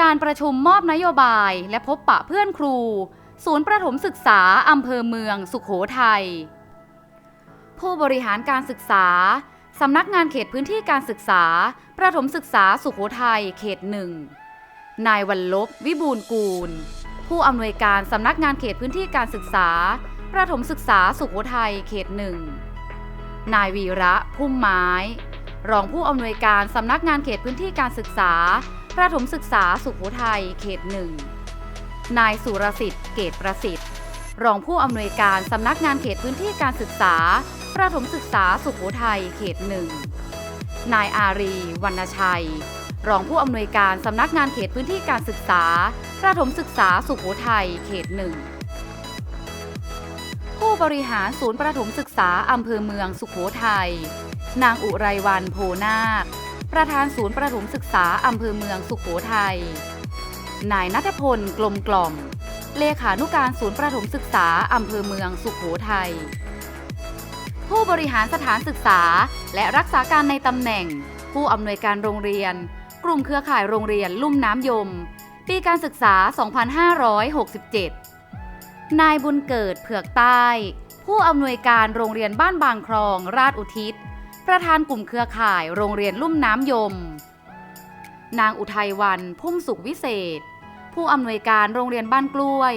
การประชุมมอบนโยบายและพบปะเพื่อนครู ศูนย์ประถมศึกษาอำเภอเมือง สุขโขทัย ผู้บริหารการศึกษา สำนักงานเขตพื้นที่การศึกษา ประถมศึกษาสุขโขทัยเขตหนึ่ง นายวันลบ วิบูลย์กูล ผู้อำนวยการสำนักงานเขตพื้นที่การศึกษา ประถมศึกษาสุขโขทัยเขตหนึ่ง นายวีระพุ่มไม้ รองผู้อำนวยการสำนักงานเขตพื้นที่การศึกษา ประถมศึกษาสุขโขทัยเขตหนึ่ง นายสุรสิทธิ์เกตประสิทธิ์ รองผู้อำนวยการสำนักงานเขตพื้นที่การศึกษา ประถมศึกษาสุขโขทัยเขตหนึ่ง นายอารีวรรณชัย รองผู้อำนวยการสำนักงานเขตพื้นที่การศึกษา ประถมศึกษาสุขโขทัยเขตหนึ่งผู้บริหารศูนย์ประถมศึกษาอำเภอเมืองสุขโขทัยนางอุไรวันโพนาค ประธานศูนย์ประถมศึกษาอำเภอเมืองสุขโขทัย นายนัทพลกลมกล่อม เลขานุการศูนย์ประถมศึกษาอำเภอเมืองสุขโขทัย ผู้บริหารสถานศึกษาและรักษาการในตำแหน่ง ผู้อำนวยการโรงเรียน กลุ่มเครือข่ายโรงเรียนลุ่มน้ำยม ปีการศึกษา 2567 นายบุญเกิดเผือกใต้ ผู้อำนวยการโรงเรียนบ้านบางคลองราชอุทิศ ประธานกลุ่มเครือข่ายโรงเรียนลุ่มน้ำยม นางอุทัยวันพุ่มสุขวิเศษ ผู้อำนวยการโรงเรียนบ้านกล้วย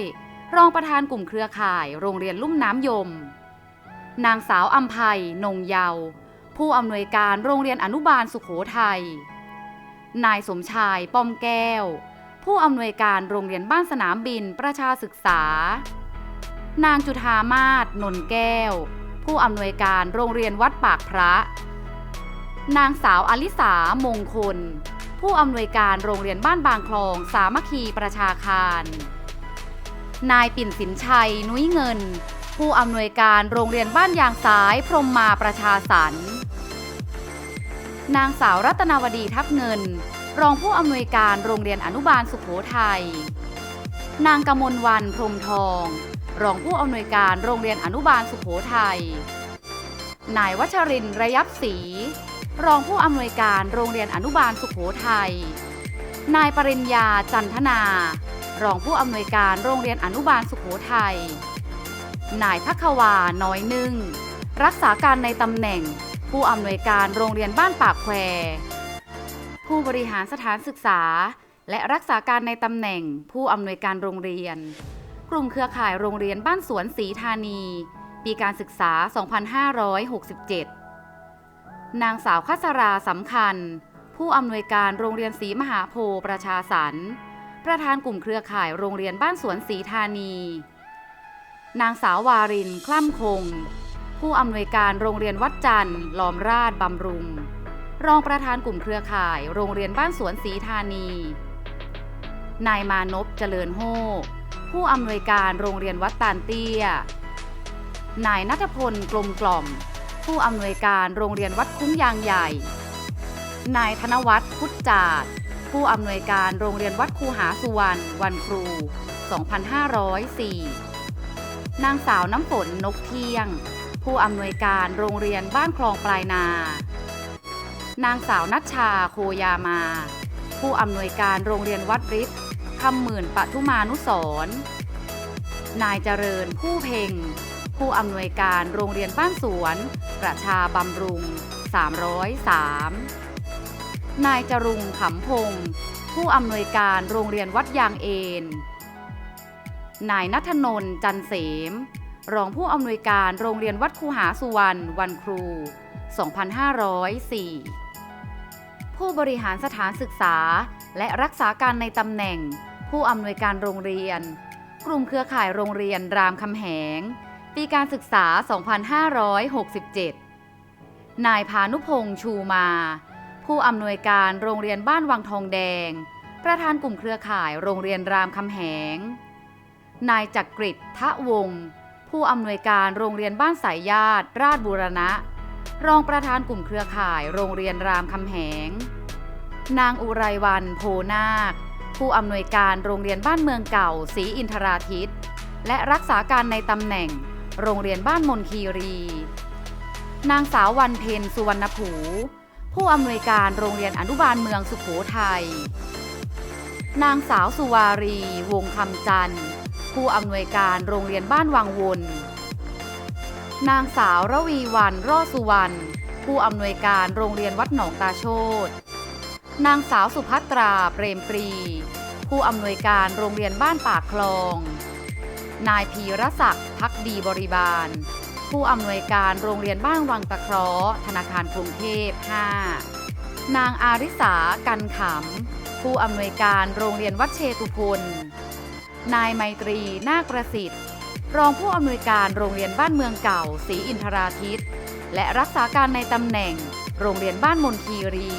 รองประธานกลุ่มเครือข่ายโรงเรียนลุ่มน้ำยม นางสาวอัมภัยนงเยา ผู้อำนวยการโรงเรียนอนุบาลสุขโขทัย นายสมชายป้อมแก้ว ผู้อำนวยการโรงเรียนบ้านสนามบินประชาศึกษา นางจุธามาศนนแก้ว ผู้อำนวยการโรงเรียนวัดปากพระ นางสาวอลิสามงคล ผู้อำนวยการโรงเรียนบ้านบางคลอง สามัคคีประชาคาร นายปิ่นสินชัย นุ้ยเงิน ผู้อำนวยการโรงเรียนบ้านยางซ้ายพรมมาประชาสรรนางสาวรัตนาวดีทับเงิน รองผู้อำนวยการโรงเรียนอนุบาลสุขโขทัยนางกมลวันพรมทอง รองผู้อำนวยการโรงเรียนอนุบาลสุโขทัย นายวัชรินทร์ระยับศรีรองผู้อำนวยการโรงเรียนอนุบาลสุโขทัย นายปริญญาจันทนา รองผู้อำนวยการโรงเรียนอนุบาลสุโขทัย นายพักวา น้อยนึ่ง รักษาการในตำแหน่ง ผู้อำนวยการโรงเรียนบ้านปากแควผู้บริหารสถานศึกษา และรักษาการในตำแหน่ง ผู้อำนวยการโรงเรียน กลุ่มเครือข่ายโรงเรียนบ้านสวนศรีธานี ปีการศึกษา 2567 นางสาวคัสราสำคัญ ผู้อำนวยการโรงเรียนศรีมหาโพธิ์ประชาสรรค์ประธานกลุ่มเครือข่ายโรงเรียนบ้านสวนศรีธานี นางสาววาริน คล่ำคง ผู้อำนวยการโรงเรียนวัดจันทร์ลอมราชบำรุง รองประธานกลุ่มเครือข่ายโรงเรียนบ้านสวนศรีธานี นายมานพเจริญโฮ ผู้อำนวยการโรงเรียนวัดตาลเตี้ย นายนัทพลกลมกล่อม ผู้อำนวยการโรงเรียนวัดคุ้งยางใหญ่ นายธนวัฒน์พุทธจาดผู้อำนวยการโรงเรียนวัดคูหาสุวรรณวันครู 2504 นางสาวน้ำฝนนกเที่ยง ผู้อำนวยการโรงเรียนบ้านคลองปลายนา นางสาวนัชชาโคยามา ผู้อำนวยการโรงเรียนวัดฤทธิ์ คำหมื่นปทุมานุสรนายเจริญผู้เพ่ง ผู้อำนวยการโรงเรียนบ้านสวน ประชาบำรุง 303 นายจรุงขำพงศ์ผู้อำนวยการโรงเรียนวัดยางเอน นายนัทนนท์จันเสม รองผู้อำนวยการโรงเรียนวัดคูหาสุวรรณวันครู 2504 ผู้บริหารสถานศึกษาและรักษาการในตำแหน่ง ผู้อำนวยการโรงเรียน กลุ่มเครือข่ายโรงเรียนรามคำแหง ปีการศึกษา 2567 นายพานุพงษ์ชูมา ผู้อำนวยการโรงเรียนบ้านวังทองแดง ประธานกลุ่มเครือข่ายโรงเรียนรามคำแหง นายจักกริดทะวงศ์ผู้อำนวยการโรงเรียนบ้านสายญาติ ราชบูรณะ รองประธานกลุ่มเครือข่ายโรงเรียนรามคำแหง นางอุไรวันโพนาค ผู้อำนวยการโรงเรียนบ้านเมืองเก่าศรีอินทราทิต และรักษาการในตำแหน่ง โรงเรียนบ้านมนคีรี นางสาววันเพ็ญสุวรรณผูผู้อำนวยการโรงเรียนอนุบาลเมืองสุขโขทัย นางสาวสุวารี วงคำจันทร์ ผู้อำนวยการโรงเรียนบ้านวังวน นางสาวระวีวันรอดสุวรรณ ผู้อำนวยการโรงเรียนวัดหนองตาโชต นางสาวสุภัตรา เปรมปรี ผู้อำนวยการโรงเรียนบ้านปากคลอง นายพีรศักดิ์พักดีบริบาล ผู้อำนวยการโรงเรียนบ้านวังตะเคราะห์ธนาคารกรุงเทพ 5 นางอาริสากันขำ ผู้อำนวยการโรงเรียนวัดเชตุพล นายไมตรีนาคประสิทธิ์ รองผู้อำนวยการโรงเรียนบ้านเมืองเก่าศรีอินทราทิตและรักษาการในตำแหน่ง โรงเรียนบ้านมนคีรี